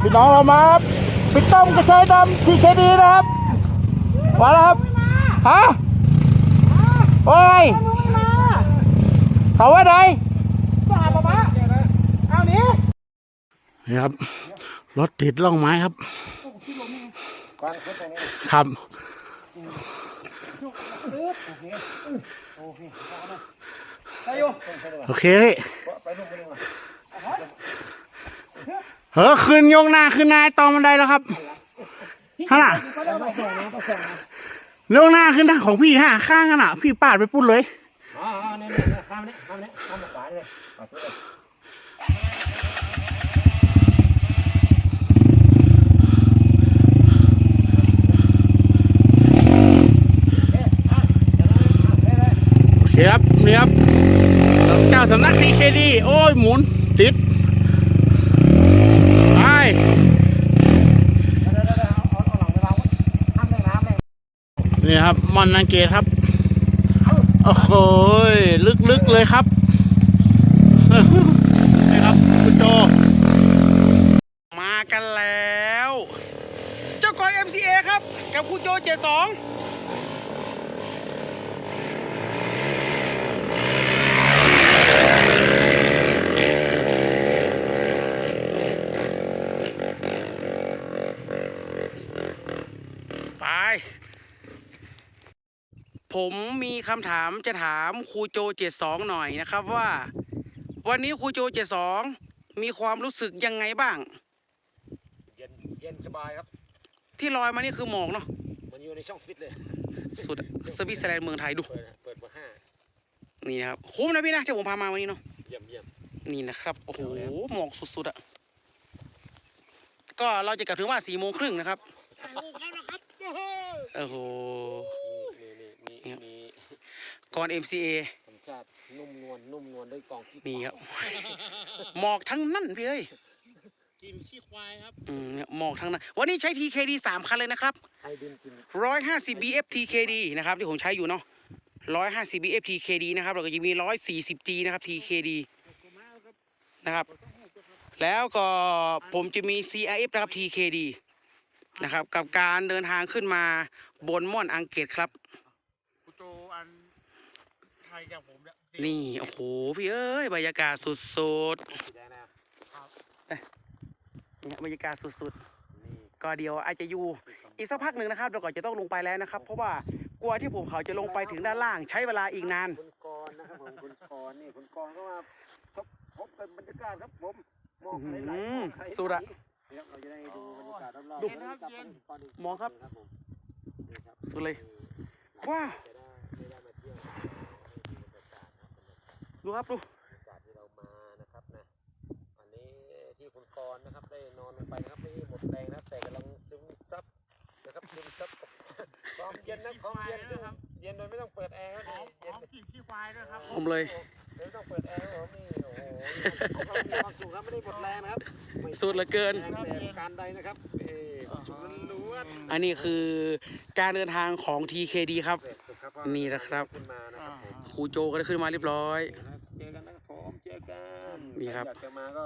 พี่น้องเรามาครับปิดต้มกระชายดำทีเคดีนะครับมาแล้วครับฮะโอ้ยเขาว่าไงนี่ครับรถติดล่องไม้ครับครับโอเคเฮ้อขึ้นยกหน้าขึ้นหน้าตองบันไดแล้วครับฮะน่ะยกหน้าขึ้นทาของพี่ฮะข้างกันอะ พี่ปาดไปปุ้นเลยอ๋อเนี่ยเนี่ยข้ามเนี่ยข้ามเนี่ยข้ามขวาเลยโอเคครับนี่ครับเจ้าสำนักดีเคดีโอ้ยหมุนติดไป เดี๋ยวเดี๋ยวเดี๋ยวเอาเอาหลังไปวางไว้ข้ามแม่น้ำเลย นี่ครับมอนนังเกตครับ โอ้โหลึกๆเลยครับนี่ครับคุณโจ มากันแล้ว เจ้าก่อน MCA ครับ กับคุณโจเจสองไป ผมมีคำถามจะถามครูโจเจ็ดสองหน่อยนะครับว่า วันนี้ครูโจเจ็ดสองมีความรู้สึกยังไงบ้าง เย็นเย็นสบายครับ ที่ลอยมานี่คือหมอกเนาะมันอยู่ในช่องฟิตเลย สุดอะสวิตเซอร์แลนด์เมืองไทยดู เปิดนะเปิดมาห้านี่นะครับคุ้มนะพี่นะที่ผมพามาวันนี้เนาะเยี่ยมเยี่ยมนี่นะครับโอ้โหหมอกสุดๆอะก็เราจะกลับถึงว่าสี่โมงครึ่งนะครับโอ้โหนี่นี่นี่มีมี ก่อน MCA ธรรมชาตินุ่มนวลนุ่มนวลด้วยกองขี้นี่ครับ หมอกทั้งนั้นพี่เอ้ยกินขี้ควายครับ อืมเนี่ยหมอกทั้งนั้น วันนี้ใช้ TKD สามคันเลยนะครับ ให้ดินกินร้อยห้าสิบ BF TKD นะครับ ที่ผมใช้อยู่เนาะร้อยห้าสิบ BF TKD นะครับแล้วก็จะมีร้อยสี่สิบ G นะครับ TKD นะครับ แล้วก็ผมจะมี CRF นะครับ TKD นะครับ กับการเดินทางขึ้นมาบนม่อนอังเกตครับกูโจอัน ไทยจากผมเนี่ยนี่ โอ้โห พี่เอ้ย บรรยากาศสุดสีแดงนะๆเนี่ยบรรยากาศสุดนี่ๆก็เดียวอาจจะอยู่อีกสักพักหนึ่งนะครับเราก็จะต้องลงไปแล้วนะครับ เพราะว่ากลัวที่ผมเขาจะลงไปถึงด้านล่างใช้เวลาอีกนาน คุณกรณ์นะครับผมคุณกรณ์นี่คุณกรณ์ก็มาพบพบกับบรรยากาศครับผมมองไหลๆมองไหลๆสุดอะเดี๋ยวเราจะได้ดูบรรยากาศรอบๆดูแล้วกลับมาที่กรณ์กมองครับนี่ผมนี่ครับ สุดเลยว้าว จะได้ไม่ได้มาเที่ยวให้ ดูบรรยากาศนะครับบรรยากาศดูครับดูบรรยากาศที่เรามานะครับนะวันนี้ที่คุณกรณ์นะครับ ได้นอนลงไปนะครับไม่ได้หมดแรงนะครับแต่กำลังซึมซับนะครับซึมซับความเย็นนะความเย็นซึ่งเย็นโดยไม่ต้องเปิดแอร์หนะอมหเย็นอมกลิ่นขี้ควายด้วยครับผมเลยเดี๋ยวต้องเปิดแอร์ครับผมนี่โอ้โหเรามีความสุขครับไม่ได้หมดแรงนะครับไม่สุดเหลือเกินแรงแต่การใดนะครับเอ้ความสุขล้วนอันนี้คือการเดินทางของ TKD ครับๆเสร็จครับว่านี่นะครับขึ้นมานะครับผมครูโจก็ได้ขึ้นมาเรียบร้อย นนี่ครับ อยากจะมาก็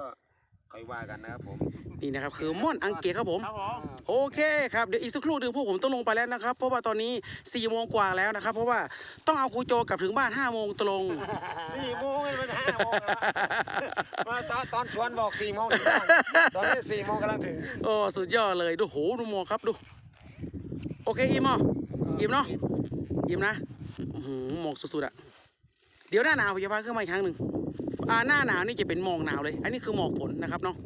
ค่อยว่ากันนะครับผมนี่นะครับคือม่อนอังเกตครับผม ครับผมโอเคครับเดี๋ยวอีกสักครู่หนึ่งพวกผมต้องลงไปแล้วนะครับ เพราะว่าตอนนี้4ี่โมงกว่าแล้วนะครับ เพราะว่าต้องเอาครูโจกลับถึงบ้าน5้าโมงตรง สี่โมงเลยมันห้าโมงแล้วมาตอนตอนชวนบอกสี่โมงถึงบ้านตอนนี้สี่โมงกำลังถึงโอ้สุดยอดเลยดูโหดูหมอกครับดู โอเคอิ่มอะอิ่มเนาะอิ่มนะอื้อหือหมอกสุดๆอะเดี๋ยวหน้าหนาวผมจะพาขึ้นมาอีกครั้งหนึ่งอ่า หน้าหนาวนี่จะเป็นหมอกหนาวเลย อันนี้คือหมอกฝนนะครับเนาะ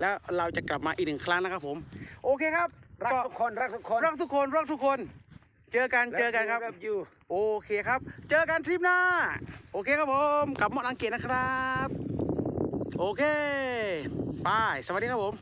แล้วเราจะกลับมาอีกหนึ่งครั้งนะครับ ผม โอเคครับรักทุกคนรักทุกคนรักทุกคนรักทุกคน เจอกันเจอกันครับรัอยู่โอเคครับ เจอกันทริปหน้า โอเคครับผมกลับมอดอังเกตนะครับ โอเคบายสวัสดีครับผม